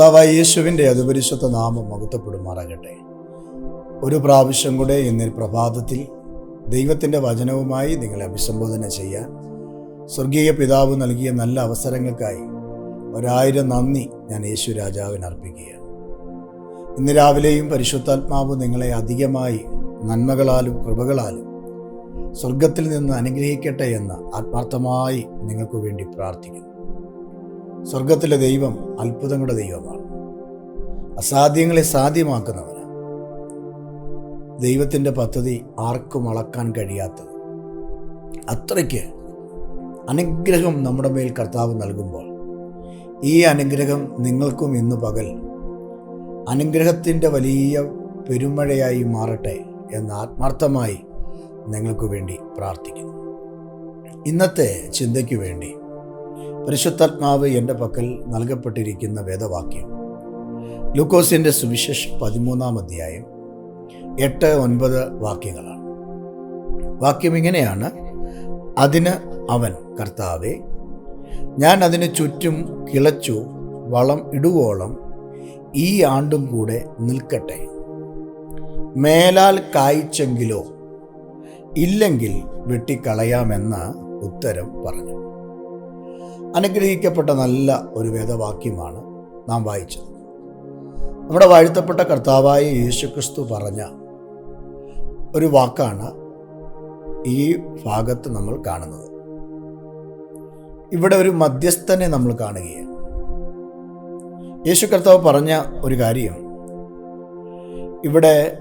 കർത്താവായ യേശുവിന്റെ അതിപരിശുദ്ധ നാമം മഹത്വപ്പെടുമാറാകട്ടെ. ഒരു പ്രാവശ്യം കൂടെ ഇന്ന് പ്രഭാതത്തിൽ ദൈവത്തിന്റെ വചനവുമായി നിങ്ങളെ അഭിസംബോധന ചെയ്യാൻ സ്വർഗീയ പിതാവ് നൽകിയ നല്ല അവസരങ്ങൾക്കായി ഒരായിരം നന്ദി ഞാൻ യേശു രാജാവിന് അർപ്പിക്കുകയാണ്. ഇന്ന് രാവിലെയും പരിശുദ്ധാത്മാവ് നിങ്ങളെ അധികമായി നന്മകളാലും കൃപകളാലും സ്വർഗത്തിൽ നിന്ന് അനുഗ്രഹിക്കട്ടെ എന്ന് ആത്മാർത്ഥമായി നിങ്ങൾക്ക് വേണ്ടി പ്രാർത്ഥിക്കുന്നു. സ്വർഗത്തിലെ ദൈവം അത്ഭുതങ്ങളുടെ ദൈവമാണ്. അസാധ്യങ്ങളെ സാധ്യമാക്കുന്നവനാണ്. ദൈവത്തിന്റെ പദ്ധതി ആർക്കും അളക്കാൻ കഴിയാത്തത്. അത്രയ്ക്ക് അനുഗ്രഹം നമ്മുടെ മേൽ കർത്താവ് നൽകുമ്പോൾ ഈ അനുഗ്രഹം നിങ്ങൾക്കും ഇന്ന് പകൽ അനുഗ്രഹത്തിന്റെ വലിയ പെരുമഴയായി മാറട്ടെ എന്ന് ആത്മാർത്ഥമായി നിങ്ങൾക്ക് വേണ്ടി പ്രാർത്ഥിക്കുന്നു. ഇന്നത്തെ ചിന്തയ്ക്ക് വേണ്ടി പരിശുദ്ധാത്മാവ് എന്റെ പക്കൽ നൽകപ്പെട്ടിരിക്കുന്ന വേദവാക്യം. ലൂക്കോസിന്റെ സുവിശേഷം പതിമൂന്നാം അധ്യായം എട്ട് ഒൻപത് വാക്യങ്ങളാണ്. വാക്യം ഇങ്ങനെയാണ്. അതിന് അവൻ കർത്താവെ ഞാൻ അതിന് ചുറ്റും കിളച്ചു വളം ഇടുവോളം ഈ ആണ്ടും കൂടെ നിൽക്കട്ടെ. മേലാൽ കായ്ച്ചെങ്കിലോ ഇല്ലെങ്കിൽ വെട്ടിക്കളയാമെന്ന ഉത്തരം പറഞ്ഞു. അനുഗ്രഹിക്കപ്പെട്ട നല്ല ഒരു വേദവാക്യമാണ് നാം വായിച്ചത്. നമ്മുടെ വാഴ്ത്തപ്പെട്ട കർത്താവായ യേശുക്രിസ്തു പറഞ്ഞ ഒരു വാക്കാണ് ഈ ഭാഗത്ത് നമ്മൾ കാണുന്നത്. ഇവിടെ ഒരു മധ്യസ്ഥനെ നമ്മൾ കാണുകയാണ്. യേശു കർത്താവ് പറഞ്ഞ ഒരു കാര്യം. ഇവിടെ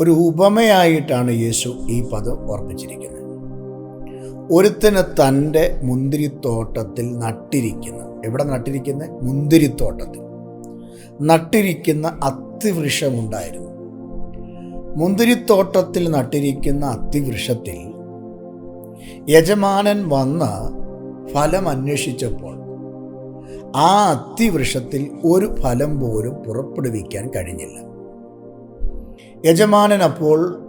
ഒരു ഉപമയായിട്ടാണ് യേശു ഈ പദം ഓർപ്പിച്ചിരിക്കുന്നത് ഒരുത്തന് തന്റെ മുന്തിരിത്തോട്ടത്തിൽ നട്ടിരിക്കുന്ന. എവിടെ നട്ടിരിക്കുന്ന? മുന്തിരിത്തോട്ടത്തിൽ. നട്ടിരിക്കുന്ന അത്തിവൃക്ഷമുണ്ടായിരുന്നു. മുന്തിരിത്തോട്ടത്തിൽ നട്ടിരിക്കുന്ന അത്തിവൃക്ഷത്തിൽ യജമാനൻ വന്ന് ഫലം അന്വേഷിച്ചപ്പോൾ ആ അത്തിവൃക്ഷത്തിൽ ഒരു ഫലം പോലും പുറപ്പെടുവിക്കാൻ കഴിഞ്ഞില്ല. യജമാനൻ അപ്പോൾ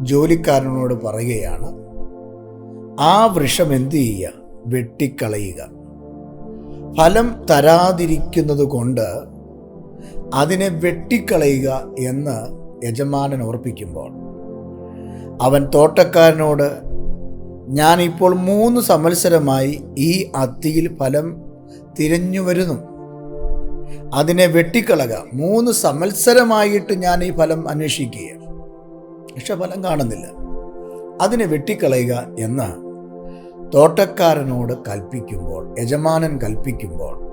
ജോലിക്കാരനോട് പറയുകയാണ് ആ വൃക്ഷം എന്തു ചെയ്യുക? വെട്ടിക്കളയുക. ഫലം തരാതിരിക്കുന്നത് കൊണ്ട് അതിനെ വെട്ടിക്കളയുക എന്ന് യജമാനൻ ഓർപ്പിക്കുമ്പോൾ അവൻ തോട്ടക്കാരനോട് ഞാൻ ഇപ്പോൾ മൂന്ന് സംവത്സരമായി ഈ അത്തിയിൽ ഫലം തിരഞ്ഞു വരുന്നു. അതിനെ വെട്ടിക്കളക. മൂന്ന് സംവത്സരമായിട്ട് ഞാൻ ഈ ഫലം അന്വേഷിക്കുക പക്ഷെ ഫലം കാണുന്നില്ല. അതിനെ വെട്ടിക്കളയുക എന്ന് തോട്ടക്കാരനോട് കൽപ്പിക്കുമ്പോൾ യജമാനൻ കൽപ്പിക്കുമ്പോൾ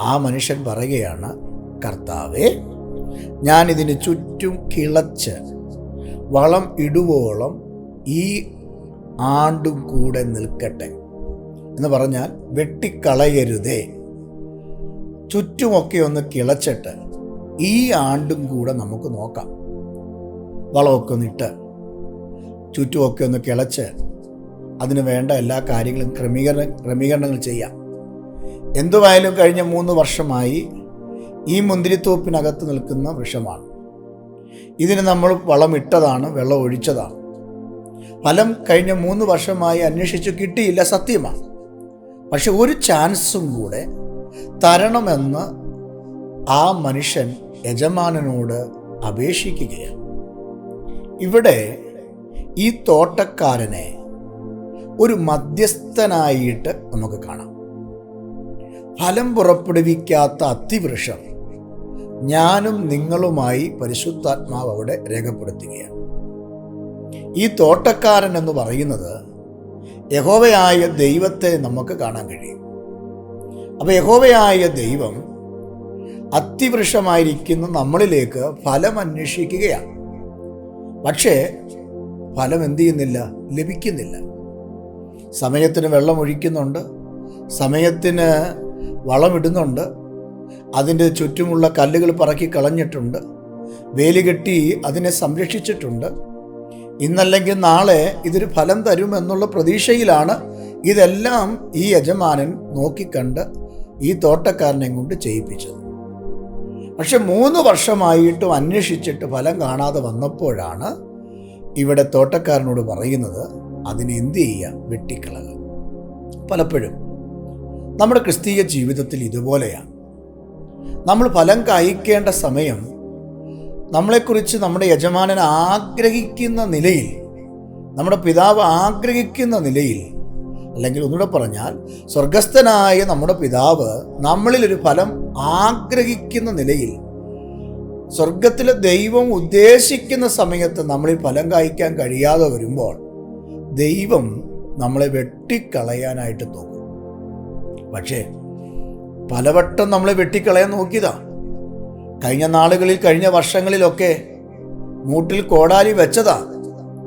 ആ മനുഷ്യൻ പറയുകയാണ് കർത്താവേ ഞാനിതിന് ചുറ്റും കിളച്ച് വളം ഇടുവോളം ഈ ആണ്ടും കൂടെ നിൽക്കട്ടെ. എന്ന് പറഞ്ഞാൽ വെട്ടിക്കളയരുതേ. ചുറ്റുമൊക്കെ ഒന്ന് കിളച്ചിട്ട് ഈ ആണ്ടും കൂടെ നമുക്ക് നോക്കാം. വളമൊക്കെ ഒന്നിട്ട് ചുറ്റുമൊക്കെ ഒന്ന് കിളച്ച് അതിന് വേണ്ട എല്ലാ കാര്യങ്ങളും ക്രമീകരണ ക്രമീകരണങ്ങൾ ചെയ്യാം. എന്തുവായാലും കഴിഞ്ഞ മൂന്ന് വർഷമായി ഈ മുന്തിരിത്തോപ്പിനകത്ത് നിൽക്കുന്ന വൃക്ഷമാണ് ഇതിന് നമ്മൾ വളമിട്ടതാണ് വെള്ളം ഒഴിച്ചതാണ്. ഫലം കഴിഞ്ഞ മൂന്ന് വർഷമായി അന്വേഷിച്ചു കിട്ടിയില്ല സത്യമാണ്. പക്ഷെ ഒരു ചാൻസും കൂടെ തരണമെന്ന് ആ മനുഷ്യൻ യജമാനനോട് അപേക്ഷിക്കുകയാണ്. ഇവിടെ ഈ തോട്ടക്കാരനെ ഒരു മധ്യസ്ഥനായിട്ട് നമുക്ക് കാണാം. ഫലം പുറപ്പെടുവിക്കാത്ത അത്തിവൃക്ഷം ഞാനും നിങ്ങളുമായി പരിശുദ്ധാത്മാവ് അവിടെ രേഖപ്പെടുത്തുകയാണ്. ഈ തോട്ടക്കാരൻ എന്ന് പറയുന്നത് യഹോവയായ ദൈവത്തെ നമുക്ക് കാണാൻ കഴിയും. അപ്പോൾ യഹോവയായ ദൈവം അതിവൃഷമായിരിക്കുന്ന നമ്മളിലേക്ക് ഫലം അന്വേഷിക്കുകയാണ് പക്ഷേ ഫലം എന്തു ചെയ്യുന്നില്ല? ലഭിക്കുന്നില്ല. സമയത്തിന് വെള്ളം ഒഴിക്കുന്നുണ്ട്. സമയത്തിന് വളമിടുന്നുണ്ട് അതിന്റെ ചുറ്റുമുള്ള കല്ലുകൾ പറക്കി കളഞ്ഞിട്ടുണ്ട്. വേലി കെട്ടി അതിനെ സംരക്ഷിച്ചിട്ടുണ്ട്. ഇന്നല്ലെങ്കിൽ നാളെ ഇതൊരു ഫലം തരുമെന്നുള്ള പ്രതീക്ഷയിലാണ് ഇതെല്ലാം ഈ യജമാനൻ നോക്കിക്കണ്ട് ഈ തോട്ടക്കാരനെ കൊണ്ട് ചെയ്യിപ്പിച്ചത്. പക്ഷെ മൂന്ന് വർഷമായിട്ടും അന്വേഷിച്ചിട്ട് ഫലം കാണാതെ വന്നപ്പോഴാണ് ഇവിടെ തോട്ടക്കാരനോട് പറയുന്നത് അതിനെ എന്ത് ചെയ്യുക വെട്ടിക്കളക പലപ്പോഴും നമ്മുടെ ക്രിസ്തീയ ജീവിതത്തിൽ ഇതുപോലെയാണ്. നമ്മൾ ഫലം കായ്ക്കേണ്ട സമയം നമ്മളെക്കുറിച്ച് നമ്മുടെ യജമാനൻ ആഗ്രഹിക്കുന്ന നിലയിൽ നമ്മുടെ പിതാവ് ആഗ്രഹിക്കുന്ന നിലയിൽ അല്ലെങ്കിൽ ഒന്നുകൂടെ പറഞ്ഞാൽ സ്വർഗസ്ഥനായ നമ്മുടെ പിതാവ് നമ്മളിൽ ഒരു ഫലം ആഗ്രഹിക്കുന്ന നിലയിൽ സ്വർഗത്തിലെ ദൈവം ഉദ്ദേശിക്കുന്ന സമയത്ത് നമ്മളിൽ ഫലം കായ്ക്കാൻ കഴിയാതെ വരുമ്പോൾ ദൈവം നമ്മളെ വെട്ടിക്കളയാനായിട്ട് നോക്കും. പക്ഷേ പലവട്ടം നമ്മളെ വെട്ടിക്കളയാൻ നോക്കിയതാ. കഴിഞ്ഞ നാളുകളിൽ കഴിഞ്ഞ വർഷങ്ങളിലൊക്കെ മൂട്ടിൽ കോടാലി വെച്ചതാ.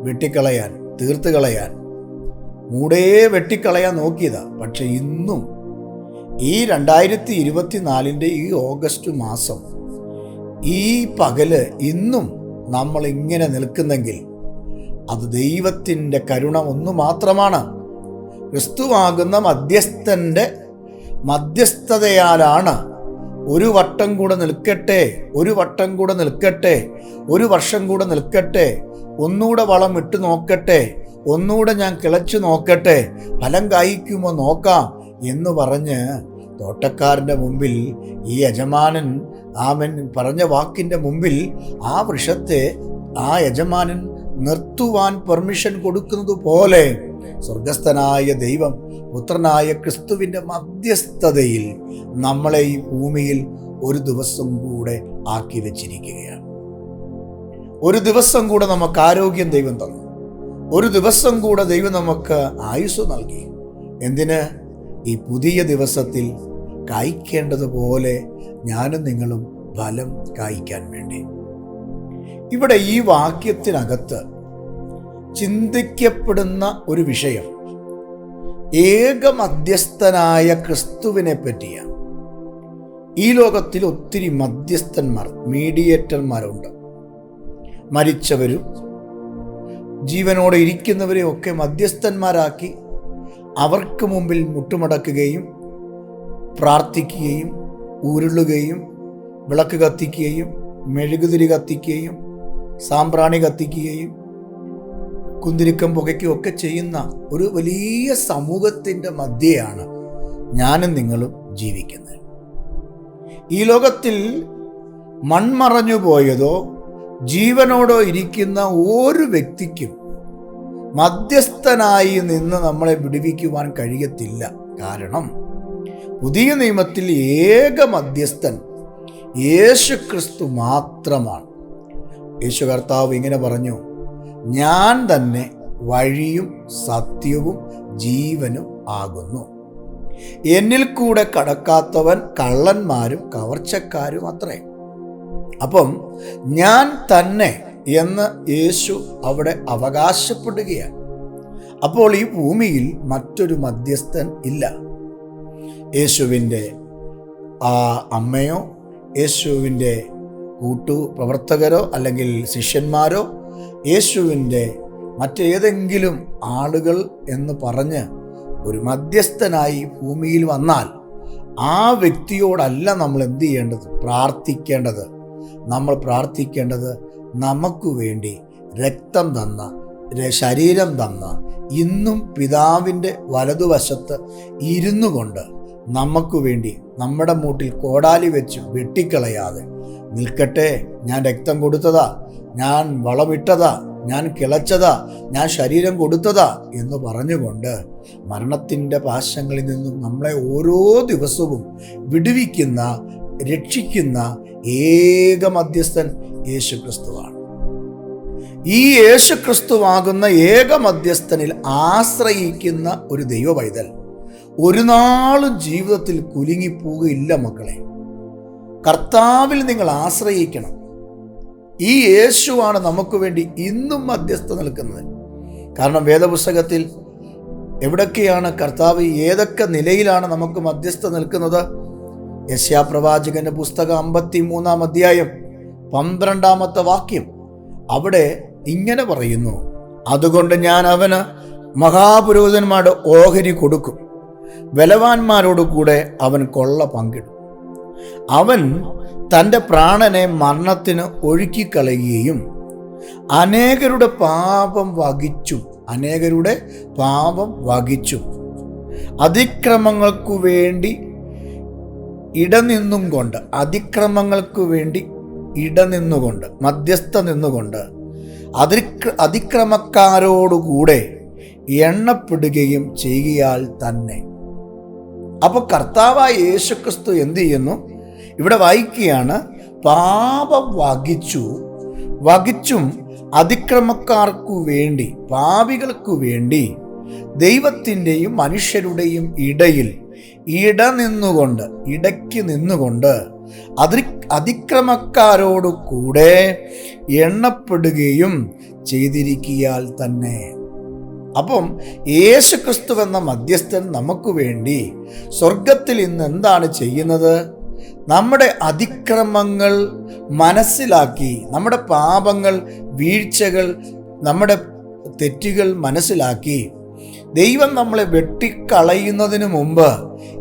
വെട്ടിക്കളയാൻ തീർത്ത് കളയാൻ മൂടേ വെട്ടിക്കളയാൻ നോക്കിയതാ. പക്ഷെ ഇന്നും ഈ രണ്ടായിരത്തി ഇരുപത്തിനാലിന്റെ ഈ ഓഗസ്റ്റ് മാസം ഈ പകൽ ഇന്നും നമ്മൾ ഇങ്ങനെ നിൽക്കുന്നെങ്കിൽ അത് ദൈവത്തിന്റെ കരുണ ഒന്ന് മാത്രമാണ്. ക്രിസ്തുവാകുന്ന മധ്യസ്ഥന്റെ മധ്യസ്ഥതയാലാണ്. ഒരു വട്ടം കൂടെ നിൽക്കട്ടെ ഒരു വട്ടം കൂടെ നിൽക്കട്ടെ ഒരു വർഷം കൂടെ നിൽക്കട്ടെ ഒന്നുകൂടെ വളം ഇട്ട് നോക്കട്ടെ ഒന്നുകൂടെ ഞാൻ കിളച്ചു നോക്കട്ടെ ഫലം കായ്ക്കുമോ നോക്കാം എന്ന് പറഞ്ഞ് തോട്ടക്കാരന്റെ മുമ്പിൽ ഈ യജമാനൻ ആമൻ പറഞ്ഞ വാക്കിന്റെ മുമ്പിൽ ആ വൃഷത്തെ ആ യജമാനൻ നിർത്തുവാൻ പെർമിഷൻ കൊടുക്കുന്നത് പോലെ സ്വർഗസ്ഥനായ ദൈവം പുത്രനായ ക്രിസ്തുവിന്റെ മധ്യസ്ഥതയിൽ നമ്മളെ ഈ ഭൂമിയിൽ ഒരു ദിവസം കൂടെ ആക്കി വച്ചിരിക്കുകയാണ്. ഒരു ദിവസം കൂടെ നമുക്ക് ആരോഗ്യം ദൈവം തന്നു. ഒരു ദിവസം കൂടെ ദൈവം നമുക്ക് ആയുസ് നൽകി. എന്തിന്? ഈ പുതിയ ദിവസത്തിൽ കായ്ക്കേണ്ടതുപോലെ ഞാനും നിങ്ങളും ഫലം കായ്ക്കാൻ വേണ്ടി. ഇവിടെ ഈ വാക്യത്തിനകത്ത് ചിന്തിക്കപ്പെടുന്ന ഒരു വിഷയം ഏക മധ്യസ്ഥനായ ക്രിസ്തുവിനെ പറ്റിയാണ് ഈ ലോകത്തിൽ ഒത്തിരി മധ്യസ്ഥന്മാർ മീഡിയേറ്റർമാരുണ്ട്. മരിച്ചവരും ജീവനോടെ ഇരിക്കുന്നവരെ ഒക്കെ മധ്യസ്ഥന്മാരാക്കി അവർക്ക് മുമ്പിൽ മുട്ടുമടക്കുകയും പ്രാർത്ഥിക്കുകയും ഉരുളുകയും വിളക്ക് കത്തിക്കുകയും മെഴുകുതിരി കത്തിക്കുകയും സാമ്പ്രാണി കത്തിക്കുകയും കുന്തിരിക്കം പുകയ്ക്കുകയും ഒക്കെ ചെയ്യുന്ന ഒരു വലിയ സമൂഹത്തിന്റെ മധ്യയാണ് ഞാനും നിങ്ങളും ജീവിക്കുന്നത്. ഈ ലോകത്തിൽ മൺമറഞ്ഞു പോയതോ ജീവനോടോ ഇരിക്കുന്ന ഒരു വ്യക്തിക്കും മധ്യസ്ഥനായി നിന്ന് നമ്മളെ വിടുവിക്കുവാൻ കഴിയത്തില്ല. കാരണം പുതിയ നിയമത്തിൽ ഏക മധ്യസ്ഥൻ യേശു ക്രിസ്തു മാത്രമാണ്. യേശു കർത്താവ് ഇങ്ങനെ പറഞ്ഞു ഞാൻ തന്നെ വഴിയും സത്യവും ജീവനും ആകുന്നു. എന്നിൽ കൂടെ കടക്കാത്തവൻ കള്ളന്മാരും കവർച്ചക്കാരും അത്രേ. അപ്പം ഞാൻ തന്നെ എന്ന് യേശു അവിടെ അവകാശപ്പെടുകയാണ്. അപ്പോൾ ഈ ഭൂമിയിൽ മറ്റൊരു മധ്യസ്ഥൻ ഇല്ല. യേശുവിന്റെ ആ അമ്മയോ യേശുവിന്റെ കൂട്ടു പ്രവർത്തകരോ അല്ലെങ്കിൽ ശിഷ്യന്മാരോ യേശുവിന്റെ മറ്റേതെങ്കിലും ആളുകൾ എന്ന് പറഞ്ഞ് ഒരു മധ്യസ്ഥനായി ഭൂമിയിൽ വന്നാൽ ആ വ്യക്തിയോടല്ല നമ്മൾ എന്ത് ചെയ്യേണ്ടത്? പ്രാർത്ഥിക്കേണ്ടത്. നമ്മൾ പ്രാർത്ഥിക്കേണ്ടത് നമുക്ക് വേണ്ടി രക്തം തന്ന ശരീരം തന്ന ഇന്നും പിതാവിന്റെ വലതുവശത്ത് ഇരുന്നു കൊണ്ട് നമുക്ക് വേണ്ടി നമ്മുടെ മൂട്ടിൽ കോടാലി വെച്ച് വെട്ടിക്കളയാതെ. നിൽക്കട്ടെ ഞാൻ രക്തം കൊടുത്തതാ ഞാൻ വളമിട്ടതാ ഞാൻ കിളച്ചതാ ഞാൻ ശരീരം കൊടുത്തതാ എന്ന് പറഞ്ഞുകൊണ്ട് മരണത്തിന്റെ പാശങ്ങളിൽ നിന്നും നമ്മളെ ഓരോ ദിവസവും വിടുവിക്കുന്ന രക്ഷിക്കുന്ന ഏക മധ്യസ്ഥൻ യേശുക്രിസ്തുവാണ്. ഈ യേശുക്രിസ്തുവാകുന്ന ഏക മധ്യസ്ഥനിൽ ആശ്രയിക്കുന്ന ഒരു ദൈവ പൈതൽ ഒരു നാളും ജീവിതത്തിൽ കുലുങ്ങിപ്പോവുകയില്ല മക്കളെ. കർത്താവിൽ നിങ്ങൾ ആശ്രയിക്കണം. ഈ യേശുവാണ് നമുക്ക് വേണ്ടി ഇന്നും മധ്യസ്ഥ നിൽക്കുന്നത്. കാരണം വേദപുസ്തകത്തിൽ എവിടൊക്കെയാണ് കർത്താവ് ഏതൊക്കെ നിലയിലാണ് നമുക്ക് മധ്യസ്ഥ നിൽക്കുന്നത്? യശ്യാപ്രവാചകന്റെ പുസ്തകം അമ്പത്തി മൂന്നാം അധ്യായം പന്ത്രണ്ടാമത്തെ വാക്യം അവിടെ ഇങ്ങനെ പറയുന്നു. അതുകൊണ്ട് ഞാൻ അവന് മഹാപുരോഹിതന്മാരുടെ ഓഹരി കൊടുക്കും. ബലവാന്മാരോട് കൂടെ അവൻ കൊള്ള പങ്കിടും. അവൻ തന്റെ പ്രാണനെ മരണത്തിന് ഒഴുക്കിക്കളയുകയും അനേകരുടെ പാപം വഹിച്ചു അനേകരുടെ പാപം വഹിച്ചു അതിക്രമങ്ങൾക്കു വേണ്ടി ഇടനിന്നും കൊണ്ട് അതിക്രമങ്ങൾക്കു വേണ്ടി ഇടനിന്നുകൊണ്ട് മധ്യസ്ഥ നിന്നുകൊണ്ട് അതിക്ര അതിക്രമക്കാരോടുകൂടെ എണ്ണപ്പെടുകയും ചെയ്യുകയാൽ തന്നെ. അപ്പോൾ കർത്താവായ യേശുക്രിസ്തു എന്ത് ചെയ്യുന്നു? ഇവിടെ വായിക്കുകയാണ് പാപം വഹിച്ചു വഹിച്ചും അതിക്രമക്കാർക്കു വേണ്ടി പാപികൾക്കു വേണ്ടി ദൈവത്തിന്റെയും മനുഷ്യരുടെയും ഇടയിൽ ഇട നിന്നുകൊണ്ട് ഇടയ്ക്ക് നിന്നുകൊണ്ട് അതി അതിക്രമക്കാരോട് കൂടെ എണ്ണപ്പെടുകയും ചെയ്തിരിക്കിയാൽ തന്നെ. അപ്പം യേശു ക്രിസ്തു എന്ന മധ്യസ്ഥൻ നമുക്ക് വേണ്ടി സ്വർഗത്തിൽ ഇന്ന് എന്താണ് ചെയ്യുന്നത്? നമ്മുടെ അതിക്രമങ്ങൾ മനസ്സിലാക്കി നമ്മുടെ പാപങ്ങൾ വീഴ്ചകൾ നമ്മുടെ തെറ്റുകൾ മനസ്സിലാക്കി. ദൈവം നമ്മളെ വെട്ടിക്കളയുന്നതിന് മുമ്പ്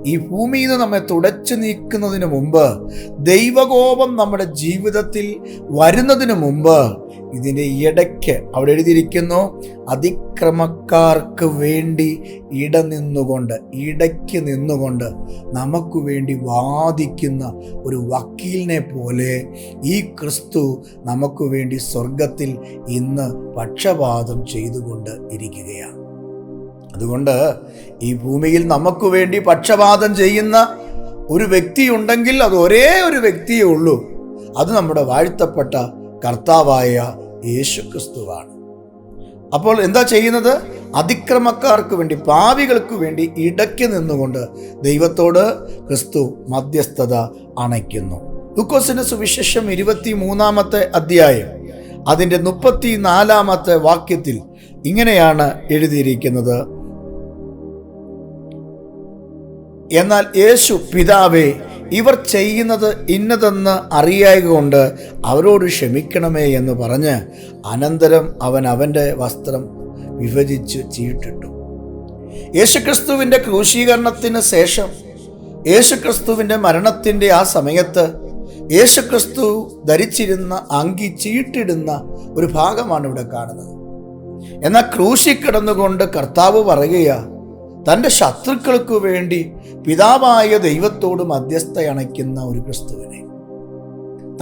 ഈ ഭൂമിയിൽ നിന്ന് നമ്മെ തുടച്ചു നീക്കുന്നതിന് മുമ്പ് ദൈവകോപം നമ്മുടെ ജീവിതത്തിൽ വരുന്നതിന് മുമ്പ് ഇതിന്റെ ഇടയ്ക്ക് അവിടെ എഴുതിയിരിക്കുന്നു അതിക്രമക്കാർക്ക് വേണ്ടി ഇട നിന്നുകൊണ്ട് ഇടയ്ക്ക് നിന്നുകൊണ്ട് നമുക്ക് വേണ്ടി വാദിക്കുന്ന ഒരു വക്കീലിനെ പോലെ ഈ ക്രിസ്തു നമുക്ക് വേണ്ടി സ്വർഗത്തിൽ ഇന്ന് പക്ഷപാതം ചെയ്തുകൊണ്ട് ഇരിക്കുകയാണ്. അതുകൊണ്ട് ഈ ഭൂമിയിൽ നമുക്ക് വേണ്ടി പക്ഷപാതം ചെയ്യുന്ന ഒരു വ്യക്തിയുണ്ടെങ്കിൽ അത് ഒരേ ഒരു വ്യക്തിയേ ഉള്ളൂ. അത് നമ്മുടെ വാഴ്ത്തപ്പെട്ട കർത്താവായ യേശു ക്രിസ്തുവാണ്. അപ്പോൾ എന്താ ചെയ്യുന്നത്? അതിക്രമക്കാർക്ക് വേണ്ടി പാവികൾക്ക് വേണ്ടി ഇടയ്ക്ക് നിന്നുകൊണ്ട് ദൈവത്തോട് ക്രിസ്തു മധ്യസ്ഥത അണയ്ക്കുന്നു. ലൂക്കോസിന്റെ സുവിശേഷം ഇരുപത്തി മൂന്നാമത്തെ അധ്യായം അതിന്റെ മുപ്പത്തി നാലാമത്തെ വാക്യത്തിൽ ഇങ്ങനെയാണ് എഴുതിയിരിക്കുന്നത്. എന്നാൽ യേശു പിതാവേ ഇവർ ചെയ്യുന്നത് ഇന്നതെന്ന് അറിയായത് കൊണ്ട് അവരോട് ക്ഷമിക്കണമേ എന്ന് പറഞ്ഞ് അനന്തരം അവൻ അവന്റെ വസ്ത്രം വിഭജിച്ച് ചീട്ടിട്ടു. യേശുക്രിസ്തുവിന്റെ ക്രൂശീകരണത്തിന് ശേഷം യേശുക്രിസ്തുവിന്റെ മരണത്തിന്റെ ആ സമയത്ത് യേശുക്രിസ്തു ധരിച്ചിരുന്ന അങ്കി ചീട്ടിടുന്ന ഒരു ഭാഗമാണ് ഇവിടെ കാണുന്നത്. എന്നാൽ ക്രൂശി കിടന്നുകൊണ്ട് കർത്താവ് പറയുക തന്റെ ശത്രുക്കൾക്ക് വേണ്ടി പിതാവായ ദൈവത്തോട് മധ്യസ്ഥ അണയ്ക്കുന്ന ഒരു ക്രിസ്തുവിനെ.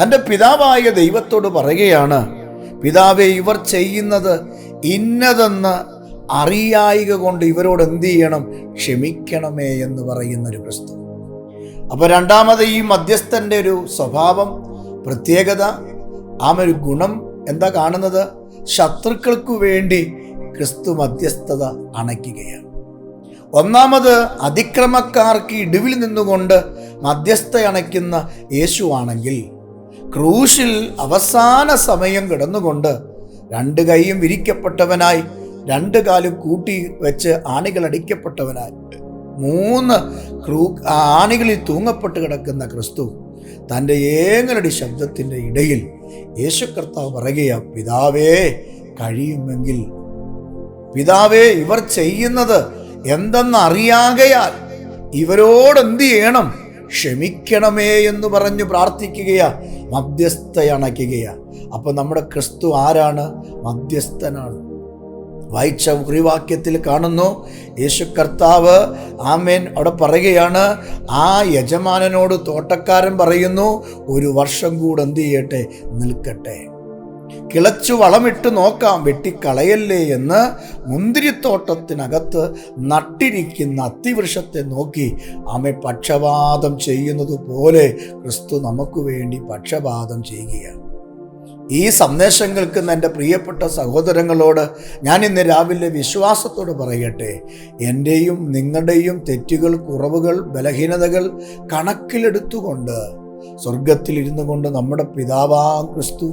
തന്റെ പിതാവായ ദൈവത്തോട് പറയുകയാണ് പിതാവെ ഇവർ ചെയ്യുന്നത് ഇന്നതെന്ന് അറിയായിക കൊണ്ട് ഇവരോട് എന്ത് ചെയ്യണം? ക്ഷമിക്കണമേ എന്ന് പറയുന്ന ഒരു ക്രിസ്തു. അപ്പോൾ രണ്ടാമത് ഈ മധ്യസ്ഥന്റെ ഒരു സ്വഭാവം പ്രത്യേകത ആ ഒരു ഗുണം എന്താ കാണുന്നത്? ശത്രുക്കൾക്കു വേണ്ടി ക്രിസ്തു മധ്യസ്ഥത അണയ്ക്കുകയാണ്. ഒന്നാമത് അതിക്രമക്കാർക്ക് ഇടിവിൽ നിന്നുകൊണ്ട് മധ്യസ്ഥ അണയ്ക്കുന്ന യേശുവാണെങ്കിൽ ക്രൂശിൽ അവസാന സമയം കിടന്നുകൊണ്ട് രണ്ട് കൈയും വിരിക്കപ്പെട്ടവനായി രണ്ട് കാലും കൂട്ടി വെച്ച് ആണികൾ അടിക്കപ്പെട്ടവനായി. മൂന്ന് ക്രൂ ആണികളിൽ തൂങ്ങപ്പെട്ട് കിടക്കുന്ന ക്രിസ്തു തന്റെ ഏങ്ങലടി ശബ്ദത്തിന്റെ ഇടയിൽ യേശു കർത്താവ് പറയുക പിതാവേ കഴിയുമെങ്കിൽ പിതാവേ ഇവർ ചെയ്യുന്നത് എന്തെന്ന് അറിയാകയാൽ ഇവരോട് എന്ത് ചെയ്യണം ക്ഷമിക്കണമേ എന്ന് പറഞ്ഞു പ്രാർത്ഥിക്കുകയാ മധ്യസ്ഥയണയ്ക്കുകയാ അപ്പൊ നമ്മുടെ ക്രിസ്തു ആരാണ്? മധ്യസ്ഥനാണ്. വായിച്ച കുറിവാക്യത്തിൽ കാണുന്നു യേശു കർത്താവ് ആമേൻ അവിടെ പറയുകയാണ് ആ യജമാനനോട് തോട്ടക്കാരൻ പറയുന്നു ഒരു വർഷം കൂടെ എന്ത് ചെയ്യട്ടെ? നിൽക്കട്ടെ. കിളച്ചു വളമിട്ട് നോക്കാം വെട്ടിക്കളയല്ലേ എന്ന് മുന്തിരിത്തോട്ടത്തിനകത്ത് നട്ടിരിക്കുന്ന അത്തിവൃക്ഷത്തെ നോക്കി അമ്മ പക്ഷപാതം ചെയ്യുന്നത് പോലെ ക്രിസ്തു നമുക്ക് വേണ്ടി പക്ഷപാതം ചെയ്യുകയാണ്. ഈ സന്ദേശം കേൾക്കുന്ന എന്റെ പ്രിയപ്പെട്ട സഹോദരങ്ങളോട് ഞാൻ ഇന്ന് രാവിലെ വിശ്വാസത്തോട് പറയട്ടെ. എന്റെയും നിങ്ങളുടെയും തെറ്റുകൾ കുറവുകൾ ബലഹീനതകൾ കണക്കിലെടുത്തുകൊണ്ട് സ്വർഗത്തിൽ ഇരുന്നു കൊണ്ട് നമ്മുടെ പിതാവാ ക്രിസ്തു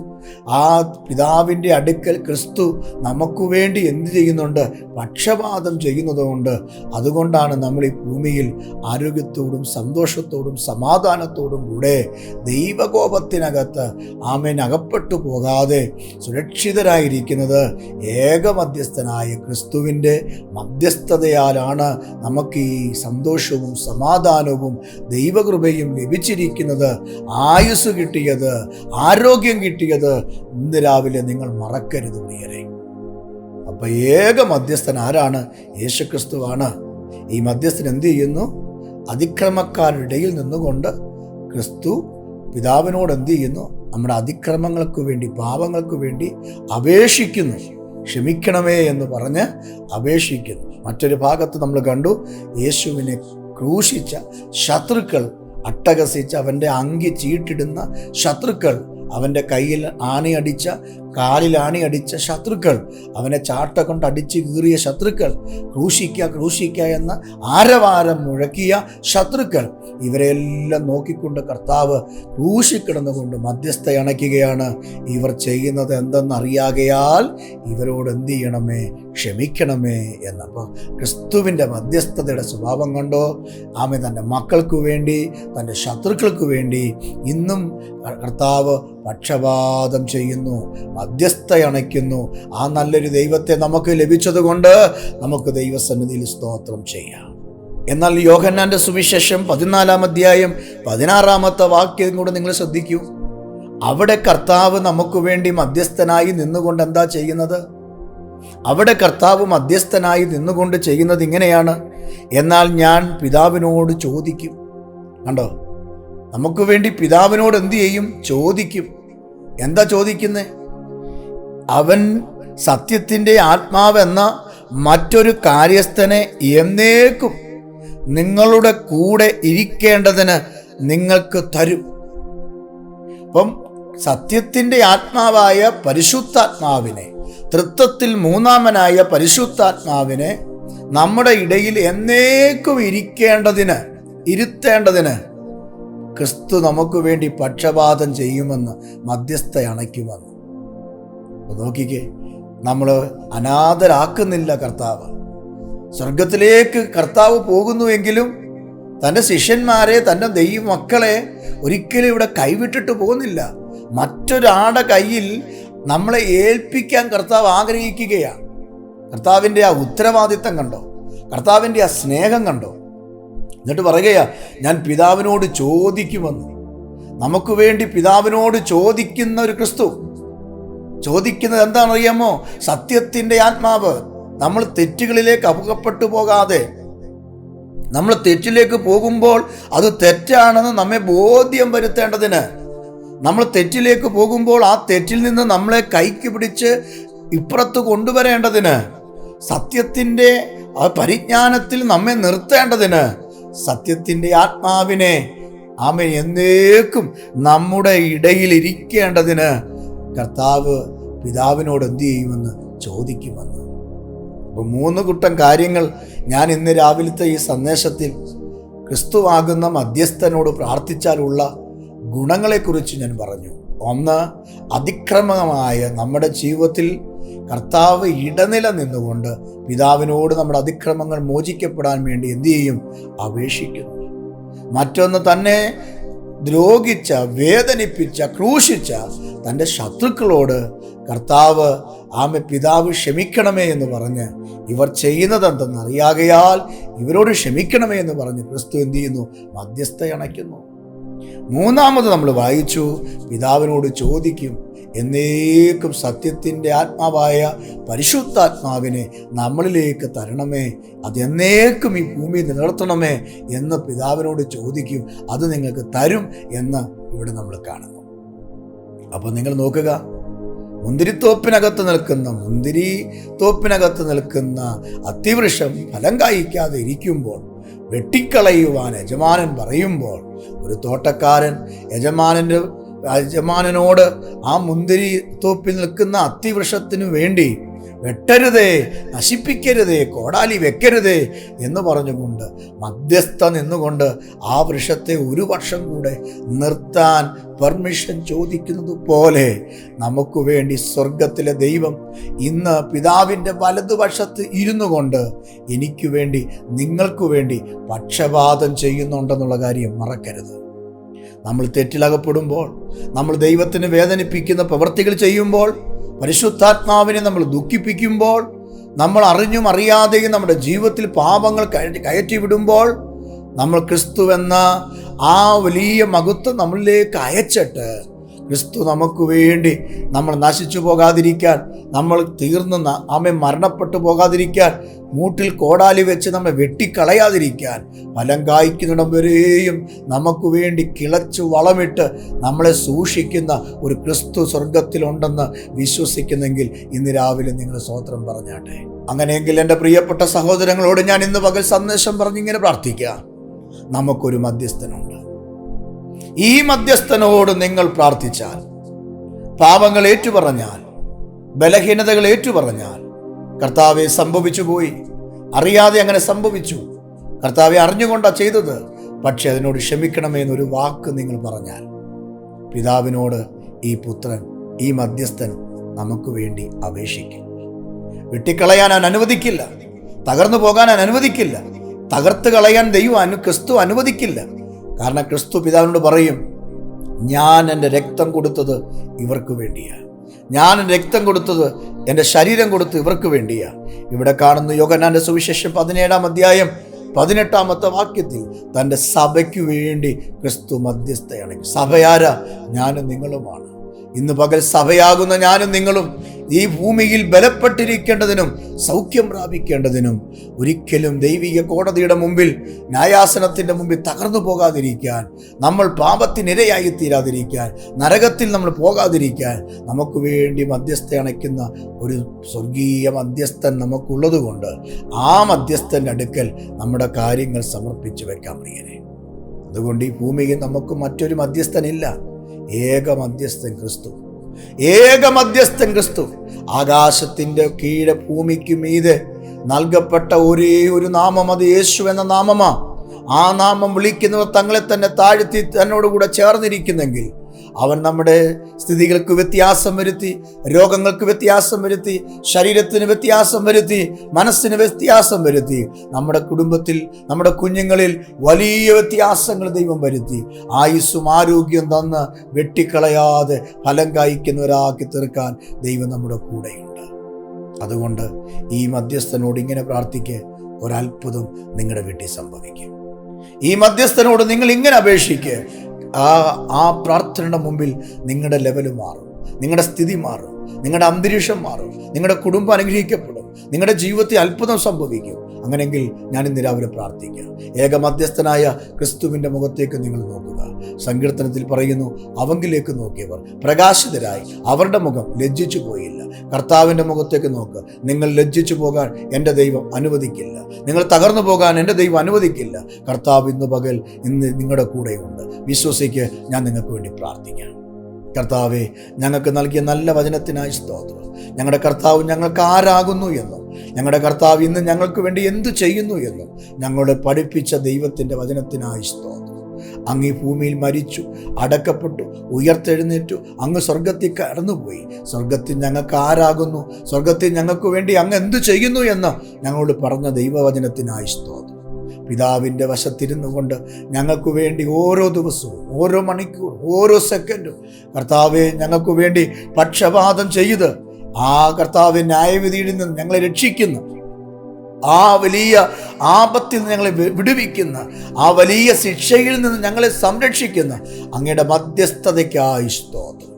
ആ പിതാവിന്റെ അടുക്കൽ ക്രിസ്തു നമുക്ക് വേണ്ടി എന്ത് ചെയ്യുന്നുണ്ട്? പക്ഷപാതം ചെയ്യുന്നതുകൊണ്ട് അതുകൊണ്ടാണ് നമ്മൾ ഈ ഭൂമിയിൽ ആരോഗ്യത്തോടും സന്തോഷത്തോടും സമാധാനത്തോടും കൂടെ ദൈവകോപത്തിനകത്ത് ആമേൻ അകപ്പെട്ടു പോകാതെ സുരക്ഷിതരായിരിക്കുന്നത് ഏകമധ്യസ്ഥനായ ക്രിസ്തുവിന്റെ മധ്യസ്ഥതയാലാണ് നമുക്ക് ഈ സന്തോഷവും സമാധാനവും ദൈവകൃപയും ലഭിച്ചിരിക്കുന്നത്. ആയുസ് കിട്ടിയത് ആരോഗ്യം കിട്ടിയത് ഇന്ന് രാവിലെ നിങ്ങൾ മറക്കരുത് പ്രിയരെ. അപ്പൊ ഏക മധ്യസ്ഥൻ ആരാണ്? യേശുക്രിസ്തുവാണ് ഈ മധ്യസ്ഥൻ എന്ത് ചെയ്യുന്നു? അതിക്രമക്കാരുടെ ഇടയിൽ നിന്നുകൊണ്ട് ക്രിസ്തു പിതാവിനോട് എന്ത് ചെയ്യുന്നു? നമ്മുടെ അതിക്രമങ്ങൾക്ക് വേണ്ടി പാപങ്ങൾക്ക് വേണ്ടി അപേക്ഷിക്കുന്നു. ക്ഷമിക്കണമേ എന്ന് പറഞ്ഞ് അപേക്ഷിക്കുന്നു. മറ്റൊരു ഭാഗത്ത് നമ്മൾ കണ്ടു യേശുവിനെ ക്രൂശിച്ച ശത്രുക്കൾ അട്ടഹസിച്ച് അവന്റെ അങ്കി ചീട്ടിടുന്ന ശത്രുക്കൾ അവന്റെ കയ്യിൽ ആണിയടിച്ച കാലിൽ അടിച്ച ശത്രുക്കൾ. അവനെ ചാട്ട കൊണ്ട് അടിച്ച് കീറിയ ശത്രുക്കൾ. ക്രൂശിക്ക ക്രൂശിക്ക എന്ന ആരവാരം മുഴക്കിയ ശത്രുക്കൾ. ഇവരെല്ലാം നോക്കിക്കൊണ്ട് കർത്താവ് ക്രൂശിക്കിടന്നുകൊണ്ട് മധ്യസ്ഥ അണയ്ക്കുകയാണ്. ഇവർ ചെയ്യുന്നത് എന്തെന്നറിയാകയാൽ ഇവരോട് എന്ത് ചെയ്യണമേ? ക്ഷമിക്കണമേ എന്നപ്പോൾ ക്രിസ്തുവിന്റെ മധ്യസ്ഥതയുടെ സ്വഭാവം കണ്ടോ? ആമെ തന്റെ മക്കൾക്ക് വേണ്ടി തന്റെ ശത്രുക്കൾക്ക് വേണ്ടി ഇന്നും കർത്താവ് പക്ഷപാതം ചെയ്യുന്നു. മധ്യസ്ഥ അണയ്ക്കുന്നു. ആ നല്ലൊരു ദൈവത്തെ നമുക്ക് ലഭിച്ചതുകൊണ്ട് നമുക്ക് ദൈവസന്നിധിയിൽ സ്തോത്രം ചെയ്യാം. എന്നാൽ യോഹന്നാന്റെ സുവിശേഷം പതിനാലാം അധ്യായം പതിനാറാമത്തെ വാക്യം കൂടെ നിങ്ങൾ ശ്രദ്ധിക്കൂ. അവിടെ കർത്താവ് നമുക്ക് വേണ്ടി മധ്യസ്ഥനായി നിന്നുകൊണ്ട് എന്താ ചെയ്യുന്നത്? അവിടെ കർത്താവ് മധ്യസ്ഥനായി നിന്നുകൊണ്ട് ചെയ്യുന്നത് ഇങ്ങനെയാണ്. എന്നാൽ ഞാൻ പിതാവിനോട് ചോദിക്കും. കണ്ടോ? നമുക്ക് വേണ്ടി പിതാവിനോട് എന്തു ചെയ്യും? ചോദിക്കും. എന്താ ചോദിക്കുന്നേ? അവൻ സത്യത്തിന്റെ ആത്മാവെന്ന മറ്റൊരു കാര്യസ്ഥനെ എന്നേക്കും നിങ്ങളുടെ കൂടെ ഇരിക്കേണ്ടതിന് നിങ്ങൾക്ക് തരും. അപ്പം സത്യത്തിന്റെ ആത്മാവായ പരിശുദ്ധാത്മാവിനെ തൃത്വത്തിൽ മൂന്നാമനായ പരിശുദ്ധാത്മാവിനെ നമ്മുടെ ഇടയിൽ എന്നേക്കും ഇരിക്കേണ്ടതിന് ഇരുത്തേണ്ടതിന് ക്രിസ്തു നമുക്ക് വേണ്ടി പക്ഷപാതം ചെയ്യുമെന്ന് മധ്യസ്ഥ അണയ്ക്കുമെന്ന്. നോക്കിക്കേ നമ്മൾ അനാഥരാക്കുന്നില്ല കർത്താവ്. സ്വർഗത്തിലേക്ക് കർത്താവ് പോകുന്നുവെങ്കിലും തന്റെ ശിഷ്യന്മാരെ തന്റെ ദൈവമക്കളെ ഒരിക്കലും ഇവിടെ കൈവിട്ടിട്ട് പോകുന്നില്ല. മറ്റൊരാളുടെ കയ്യിൽ നമ്മളെ ഏൽപ്പിക്കാൻ കർത്താവ് ആഗ്രഹിക്കുകയാണ്. കർത്താവിന്റെ ആ ഉത്തരവാദിത്തം കണ്ടോ? കർത്താവിന്റെ ആ സ്നേഹം കണ്ടോ? എന്നിട്ട് പറയുകയാ ഞാൻ പിതാവിനോട് ചോദിക്കുമെന്ന്. നമുക്ക് വേണ്ടി പിതാവിനോട് ചോദിക്കുന്ന ഒരു ക്രിസ്തു ചോദിക്കുന്നത് എന്താണെന്നറിയാമോ? സത്യത്തിന്റെ ആത്മാവ്. നമ്മൾ തെറ്റുകളിലേക്ക് അപകപ്പെട്ടു പോകാതെ. നമ്മൾ തെറ്റിലേക്ക് പോകുമ്പോൾ അത് തെറ്റാണെന്ന് നമ്മെ ബോധ്യം വരുത്തേണ്ടതിന്. നമ്മൾ തെറ്റിലേക്ക് പോകുമ്പോൾ ആ തെറ്റിൽ നിന്ന് നമ്മളെ കൈക്ക് പിടിച്ച് ഇപ്പുറത്ത് കൊണ്ടുവരേണ്ടതിന്. സത്യത്തിന്റെ ആ പരിജ്ഞാനത്തിൽ നമ്മെ നിർത്തേണ്ടതിന്. സത്യത്തിന്റെ ആത്മാവിനെ ആമേ എന്നേക്കും നമ്മുടെ ഇടയിൽ ഇരിക്കേണ്ടതിന്. കർത്താവ് പിതാവിനോട് എന്തു ചെയ്യുമെന്ന് ചോദിക്കുമെന്ന്. അപ്പോൾ മൂന്ന് കൂട്ടം കാര്യങ്ങൾ ഞാൻ ഇന്ന് രാവിലത്തെ ഈ സന്ദേശത്തിൽ ക്രിസ്തുവാകുന്ന മധ്യസ്ഥനോട് പ്രാർത്ഥിച്ചാലുള്ള ഗുണങ്ങളെക്കുറിച്ച് ഞാൻ പറഞ്ഞു. ഒന്ന് അതിക്രമമായ നമ്മുടെ ജീവിതത്തിൽ കർത്താവ് ഇടനില നിന്നുകൊണ്ട് പിതാവിനോട് നമ്മുടെ അതിക്രമങ്ങൾ മോചിക്കപ്പെടാൻ വേണ്ടി എന്തു ചെയ്യും? അപേക്ഷിക്കുന്നു. മറ്റൊന്ന് തന്നെ ദ്രോഹിച്ച വേദനിപ്പിച്ച ക്രൂശിച്ച തന്റെ ശത്രുക്കളോട് കർത്താവ് ആമെ പിതാവ് ക്ഷമിക്കണമേ എന്ന് പറഞ്ഞ് ഇവർ ചെയ്യുന്നത് എന്തെന്ന് അറിയാകയാൽ ഇവരോട് ക്ഷമിക്കണമേ എന്ന് പറഞ്ഞ് ക്രിസ്തു എന്തു ചെയ്യുന്നു? മധ്യസ്ഥ അണയ്ക്കുന്നു. മൂന്നാമത് നമ്മൾ വായിച്ചു പിതാവിനോട് ചോദിക്കും എന്നേക്കും സത്യത്തിന്റെ ആത്മാവായ പരിശുദ്ധാത്മാവിനെ നമ്മളിലേക്ക് തരണമേ. അതെന്നേക്കും ഈ ഭൂമി നിലനിർത്തണമേ എന്ന് പിതാവിനോട് ചോദിക്കും. അത് നിങ്ങൾക്ക് തരും എന്ന് ഇവിടെ നമ്മൾ കാണുന്നു. അപ്പോൾ നിങ്ങൾ നോക്കുക. മുന്തിരിത്തോപ്പിനകത്ത് നിൽക്കുന്ന മുന്തിരി തോപ്പിനകത്ത് നിൽക്കുന്ന അത്തിവൃക്ഷം ഫലം കായ്ക്കാതെ ഇരിക്കുമ്പോൾ വെട്ടിക്കളയുവാൻ യജമാനൻ പറയുമ്പോൾ ഒരു തോട്ടക്കാരൻ യജമാനന്റെ യജമാനനോട് ആ മുന്തിരി തോപ്പിൽ നിൽക്കുന്ന അത്തിവൃക്ഷത്തിനു വേണ്ടി വെട്ടരുതേ നശിപ്പിക്കരുതേ കോടാലി വെക്കരുതേ എന്ന് പറഞ്ഞുകൊണ്ട് മധ്യസ്ഥ നിന്നുകൊണ്ട് ആ വൃക്ഷത്തെ ഒരു വർഷം കൂടെ നിർത്താൻ പെർമിഷൻ ചോദിക്കുന്നത് പോലെ നമുക്ക് വേണ്ടി സ്വർഗത്തിലെ ദൈവം ഇന്ന് പിതാവിന്റെ വലതുവശത്ത് ഇരുന്നു കൊണ്ട് എനിക്ക് വേണ്ടി നിങ്ങൾക്ക് വേണ്ടി പക്ഷപാതം ചെയ്യുന്നുണ്ടെന്നുള്ള കാര്യം മറക്കരുത്. നമ്മൾ തെറ്റിലകപ്പെടുമ്പോൾ നമ്മൾ ദൈവത്തിന് വേദനിപ്പിക്കുന്ന പ്രവൃത്തികൾ ചെയ്യുമ്പോൾ പരിശുദ്ധാത്മാവിനെ നമ്മൾ ദുഃഖിപ്പിക്കുമ്പോൾ നമ്മൾ അറിഞ്ഞും അറിയാതെയും നമ്മുടെ ജീവിതത്തിൽ പാപങ്ങൾ കയറ്റി വിടുമ്പോൾ നമ്മൾ ക്രിസ്തുവെന്ന ആ വലിയ മഹത്വം നമ്മളിലേക്ക് അയച്ചിട്ട് ക്രിസ്തു നമുക്ക് വേണ്ടി നമ്മൾ നശിച്ചു പോകാതിരിക്കാൻ നമ്മൾ തീർന്ന് ആമെ മരണപ്പെട്ടു പോകാതിരിക്കാൻ മൂട്ടിൽ കോടാലി വെച്ച് നമ്മെ വെട്ടിക്കളയാതിരിക്കാൻ ഫലം കായ്ക്കുന്നിടം വരെയും നമുക്ക് വേണ്ടി കിളച്ചു വളമിട്ട് നമ്മളെ സൂക്ഷിക്കുന്ന ഒരു ക്രിസ്തു സ്വർഗത്തിലുണ്ടെന്ന് വിശ്വസിക്കുന്നെങ്കിൽ ഇന്ന് രാവിലെ നിങ്ങൾ സ്വോത്രം പറഞ്ഞാട്ടെ. അങ്ങനെയെങ്കിൽ എന്റെ പ്രിയപ്പെട്ട സഹോദരങ്ങളോട് ഞാൻ ഇന്ന് പകൽ സന്ദേശം പറഞ്ഞിങ്ങനെ പ്രാർത്ഥിക്കുക നമുക്കൊരു മധ്യസ്ഥനുണ്ട്. ഈ മധ്യസ്ഥനോട് നിങ്ങൾ പ്രാർത്ഥിച്ചാൽ പാപങ്ങൾ ഏറ്റുപറഞ്ഞാൽ ബലഹീനതകൾ ഏറ്റുപറഞ്ഞാൽ കർത്താവെ സംഭവിച്ചു പോയി. അറിയാതെ അങ്ങനെ സംഭവിച്ചു. കർത്താവെ അറിഞ്ഞുകൊണ്ടാണ് ചെയ്തത്. പക്ഷെ അതിനോട് ക്ഷമിക്കണമേ എന്നൊരു വാക്ക് നിങ്ങൾ പറഞ്ഞാൽ പിതാവിനോട് ഈ പുത്രൻ ഈ മധ്യസ്ഥൻ നമുക്ക് വേണ്ടി അപേക്ഷിക്കും. വെട്ടിക്കളയാൻ അവൻ അനുവദിക്കില്ല. തകർന്നു പോകാൻ അവൻ അനുവദിക്കില്ല. തകർത്ത് കളയാൻ ദൈവം അനു ക്രിസ്തു അനുവദിക്കില്ല. കാരണം ക്രിസ്തു പിതാവിനോട് പറയും ഞാൻ എന്റെ രക്തം കൊടുത്തത് ഇവർക്ക് വേണ്ടിയാണ് ഞാൻ എന്റെ രക്തം കൊടുത്തത് എന്റെ ശരീരം കൊടുത്ത് ഇവർക്ക് വേണ്ടിയാണ് ഇവിടെ കാണുന്ന യോഗനാന്റെ സുവിശേഷം പതിനേഴാം അധ്യായം പതിനെട്ടാമത്തെ വാക്യത്തിൽ തന്റെ സഭയ്ക്ക് വേണ്ടി ക്രിസ്തു മധ്യസ്ഥയാണ് സഭയാര? ഞാനും നിങ്ങളുമാണ്. ഇന്ന് പകൽ സഭയാകുന്ന ഞാനും നിങ്ങളും ഈ ഭൂമിയിൽ ബലപ്പെട്ടിരിക്കേണ്ടതിനും സൗഖ്യം പ്രാപിക്കേണ്ടതിനും ഒരിക്കലും ദൈവിക കോടതിയുടെ മുമ്പിൽ ന്യായാസനത്തിന്റെ മുമ്പിൽ തകർന്നു പോകാതിരിക്കാൻ നമ്മൾ പാപത്തിനിരയായി തീരാതിരിക്കാൻ നരകത്തിൽ നമ്മൾ പോകാതിരിക്കാൻ നമുക്ക് വേണ്ടി മധ്യസ്ഥ അണയ്ക്കുന്ന ഒരു സ്വർഗീയ മധ്യസ്ഥൻ നമുക്കുള്ളതുകൊണ്ട് ആ മധ്യസ്ഥന്റെ അടുക്കൽ നമ്മുടെ കാര്യങ്ങൾ സമർപ്പിച്ചു വെക്കാൻ പ്രിയനെ അതുകൊണ്ട് ഈ ഭൂമിയിൽ നമുക്ക് മറ്റൊരു മധ്യസ്ഥനില്ല. ഏക മധ്യസ്ഥൻ ക്രിസ്തു. ഏക മധ്യസ്ഥൻ ക്രിസ്തു. ആകാശത്തിന്റെ കീഴെ ഭൂമിക്ക് മീതെ നൽകപ്പെട്ട ഒരേ ഒരു നാമം അത് യേശു എന്ന നാമമാ. ആ നാമം വിളിക്കുന്നവർ തങ്ങളെ തന്നെ താഴ്ത്തി തന്നോടുകൂടെ ചേർന്നിരിക്കുന്നെങ്കിൽ അവൻ നമ്മുടെ സ്ഥിതികൾക്ക് വ്യത്യാസം വരുത്തി രോഗങ്ങൾക്ക് വ്യത്യാസം വരുത്തി ശരീരത്തിന് വ്യത്യാസം വരുത്തി മനസ്സിന് വ്യത്യാസം വരുത്തി നമ്മുടെ കുടുംബത്തിൽ നമ്മുടെ കുഞ്ഞുങ്ങളിൽ വലിയ വ്യത്യാസങ്ങൾ ദൈവം വരുത്തി. ആയുസ്സും ആരോഗ്യം തന്ന് വെട്ടിക്കളയാതെ ഫലം കായ്ക്കുന്നവരാക്കി തീർക്കാൻ ദൈവം നമ്മുടെ കൂടെയുണ്ട്. അതുകൊണ്ട് ഈ മധ്യസ്ഥനോട് ഇങ്ങനെ പ്രാർത്ഥിക്ക്. ഒരത്ഭുതം നിങ്ങളുടെ വീട്ടിൽ സംഭവിക്കും. ഈ മധ്യസ്ഥനോട് നിങ്ങൾ ഇങ്ങനെ അപേക്ഷിക്ക്. ആ ആ പ്രാർത്ഥനയുടെ മുമ്പിൽ നിങ്ങളുടെ ലെവൽ മാറും. നിങ്ങളുടെ സ്ഥിതി മാറും. നിങ്ങളുടെ അന്തരീക്ഷം മാറും. നിങ്ങളുടെ കുടുംബം അനുഗ്രഹിക്കപ്പെടും. നിങ്ങളുടെ ജീവിതത്തിൽ അത്ഭുതം സംഭവിക്കും. അങ്ങനെയെങ്കിൽ ഞാൻ ഇന്ന് രാവിലെ പ്രാർത്ഥിക്കാം. ഏക മധ്യസ്ഥനായ ക്രിസ്തുവിന്റെ മുഖത്തേക്ക് നിങ്ങൾ നോക്കുക. സങ്കീർത്തനത്തിൽ പറയുന്നു അവങ്കിലേക്ക് നോക്കിയവർ പ്രകാശിതരായി അവരുടെ മുഖം ലജ്ജിച്ചു പോയില്ല. കർത്താവിന്റെ മുഖത്തേക്ക് നോക്ക്. നിങ്ങൾ ലജ്ജിച്ചു പോകാൻ എന്റെ ദൈവം അനുവദിക്കില്ല. നിങ്ങൾ തകർന്നു പോകാൻ എന്റെ ദൈവം അനുവദിക്കില്ല. കർത്താവ് ഇന്ന് പകൽ ഇന്ന് നിങ്ങളുടെ കൂടെയുണ്ട്. വിശ്വസിക്ക് ഞാൻ നിങ്ങൾക്ക് വേണ്ടി പ്രാർത്ഥിക്കാം. കർത്താവെ ഞങ്ങൾക്ക് നൽകിയ നല്ല വചനത്തിനായി സ്തോത്രം. ഞങ്ങളുടെ കർത്താവ് ഞങ്ങൾക്ക് ആരാകുന്നു എന്നും ഞങ്ങളുടെ കർത്താവ് ഇന്ന് ഞങ്ങൾക്ക് വേണ്ടി എന്തു ചെയ്യുന്നു എന്നും ഞങ്ങളെ പഠിപ്പിച്ച ദൈവത്തിന്റെ വചനത്തിനായി സ്തോത്രം. അങ്ങ് ഈ ഭൂമിയിൽ മരിച്ചു അടക്കപ്പെട്ടു ഉയർത്തെഴുന്നേറ്റു അങ്ങ് സ്വർഗത്തിൽ കടന്നുപോയി. സ്വർഗത്തിൽ ഞങ്ങൾക്ക് ആരാകുന്നു? സ്വർഗത്തിൽ ഞങ്ങൾക്ക് വേണ്ടി അങ്ങ് എന്തു ചെയ്യുന്നു എന്ന് ഞങ്ങളോട് പറഞ്ഞ ദൈവവചനത്തിനായി സ്തോത്രം. പിതാവിന്റെ വശത്തിരുന്നു കൊണ്ട് ഞങ്ങൾക്ക് വേണ്ടി ഓരോ ദിവസവും ഓരോ മണിക്കൂർ ഓരോ സെക്കൻഡും കർത്താവെ ഞങ്ങൾക്ക് വേണ്ടി പക്ഷപാതം ചെയ്ത് ആ കർത്താവ് ന്യായവിധിയിൽ നിന്ന് ഞങ്ങളെ രക്ഷിക്കുന്നു. ആ വലിയ ആപത്തിൽ നിന്ന് ഞങ്ങളെ വിടുവിക്കുന്ന. ആ വലിയ ശിക്ഷയിൽ നിന്ന് ഞങ്ങളെ സംരക്ഷിക്കുന്ന. അങ്ങയുടെ മധ്യസ്ഥതയ്ക്കായി സ്തോത്രം.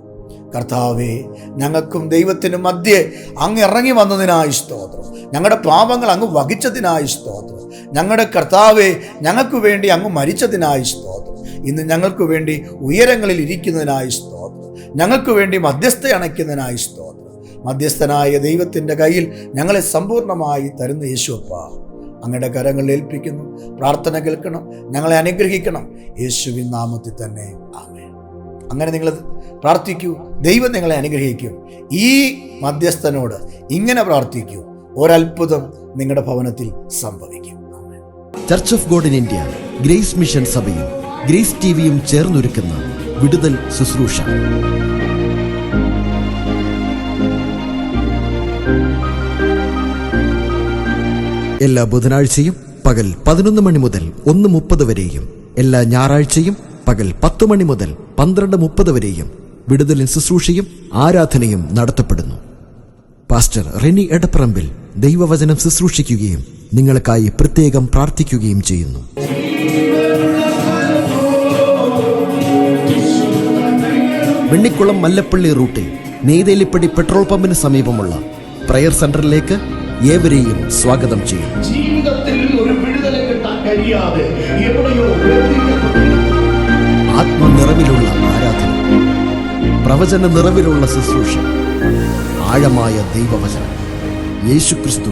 കർത്താവേ ഞങ്ങൾക്കും ദൈവത്തിനും മധ്യേ അങ്ങ് ഇറങ്ങി വന്നതിനായി സ്തോത്രം. ഞങ്ങളുടെ പാപങ്ങൾ അങ്ങ് വഹിച്ചതിനായി സ്തോത്രം. ഞങ്ങളുടെ കർത്താവെ ഞങ്ങൾക്ക് വേണ്ടി അങ്ങ് മരിച്ചതിനായി സ്തോത്രം. ഇന്ന് ഞങ്ങൾക്ക് വേണ്ടി ഉയരങ്ങളിൽ ഇരിക്കുന്നതിനായി സ്തോത്രം. ഞങ്ങൾക്ക് വേണ്ടി മധ്യസ്ഥ അണയ്ക്കുന്നതിനായി സ്തോത്രം. മധ്യസ്ഥനായ ദൈവത്തിന്റെ കയ്യിൽ ഞങ്ങളെ സമ്പൂർണമായി തരുന്ന യേശുപ്പ അങ്ങയുടെ കരങ്ങൾ ഏൽപ്പിക്കുന്നു. പ്രാർത്ഥന കേൾക്കണം. ഞങ്ങളെ അനുഗ്രഹിക്കണം. യേശുവിൻ നാമത്തിൽ തന്നെ. ആമേൻ. അങ്ങനെ നിങ്ങൾ പ്രാർത്ഥിക്കൂ. ദൈവം നിങ്ങളെ അനുഗ്രഹിക്കും. ഈ മധ്യസ്ഥനോട് ഇങ്ങനെ പ്രാർത്ഥിക്കൂ. ഒരത്ഭുതം നിങ്ങളുടെ ഭവനത്തിൽ സംഭവിക്കും. Church of god in India grace mission സഭയും ഗ്രേസ് ടിവിയും ചേർന്നൊരുക്കുന്ന വിടുതൽ ശുശ്രൂഷ. എല്ലാ ബുധനാഴ്ചയും പകൽ പതിനൊന്ന് മണി മുതൽ ഒന്ന് മുപ്പത് വരെയും എല്ലാ ഞായറാഴ്ചയും പകൽ പത്ത് മണി മുതൽ പന്ത്രണ്ട് മുപ്പത് വരെയും വിടുതലിൻ ശുശ്രൂഷയും ആരാധനയും നടത്തപ്പെടുന്നു. പാസ്റ്റർ റെനി എടപ്പറമ്പിൽ ദൈവവചനം ശുശ്രൂഷിക്കുകയും നിങ്ങൾക്കായി പ്രത്യേകം പ്രാർത്ഥിക്കുകയും ചെയ്യുന്നു വെണ്ണിക്കുളം മല്ലപ്പള്ളി റൂട്ടിൽ നെയ്തേലിപ്പടി പെട്രോൾ പമ്പിന് സമീപമുള്ള പ്രയർ സെന്ററിലേക്ക് ഏവരെയും സ്വാഗതം ചെയ്യും ജീവിതത്തിൽ ഒരു വിടുതല കിട്ടാൻ കഴിയാതെ എവിടെയോ ബന്ധിക്കപ്പെട്ടിരിക്കുന്നു. ആത്മനിറവിലുള്ള ആരാധന പ്രവചന നിറവിലുള്ള ശുശ്രൂഷ ആഴമായ ദൈവവചനം യേശുക്രിസ്തു